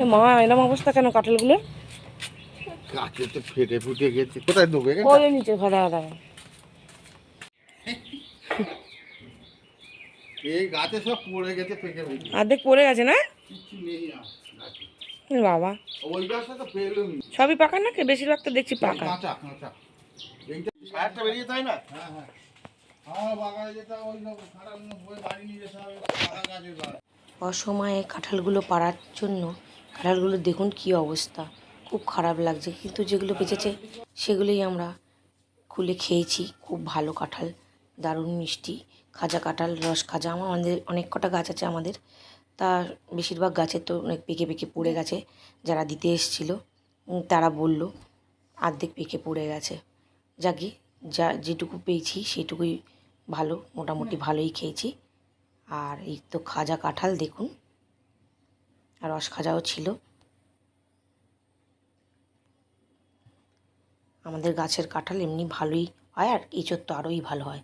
এ মা এরকম অবস্থা কেন কাঁঠালগুলো? গাছে তো ফেটে ফুটে গেছে। কোথায় দেবো এখানে ওই নিচে খাদা খাদা এই গাছে সব পড়ে গেছে পেকে পেকে অর্ধেক পড়ে গেছে না? কিচ্ছু নেই আর বাবা। ওই গাছটা তো পেলুম সবই পাকা না কি বেশিরভাগ তো দেখছি পাকা। কাঁচা কাঁচা। এইটা সারটা বেরিয়ে তাই না? হ্যাঁ হ্যাঁ। অসময়ে কাঁঠালগুলো পাড়ার জন্য কাঁঠালগুলো দেখুন কি অবস্থা, খুব খারাপ লাগছে। কিন্তু যেগুলো বেঁচেছে, সেগুলোই আমরা খুলে খেয়েছি, খুব ভালো কাঁঠাল, দারুণ মিষ্টি, খাজা কাঁঠাল, রস খাজা আমাদের অনেক কটা গাছ আছে আমাদের, তা বেশিরভাগ গাছের তো অনেক পেকে পেকে পড়ে গেছে, যারা দিতে এসেছিল তারা বলল অর্ধেক পেকে পড়ে গেছে। যাকে যা যেটুকু পেয়েছি সেটুকুই ভালো মোটামুটি ভালোই খেয়েছি। আর এই তো খাজা কাঁঠাল দেখুন। আর রস খাজাও ছিল। আমাদের গাছের কাঁঠাল এমনি ভালোই হয় আর এঁচোর তো আরোই ভালো হয়।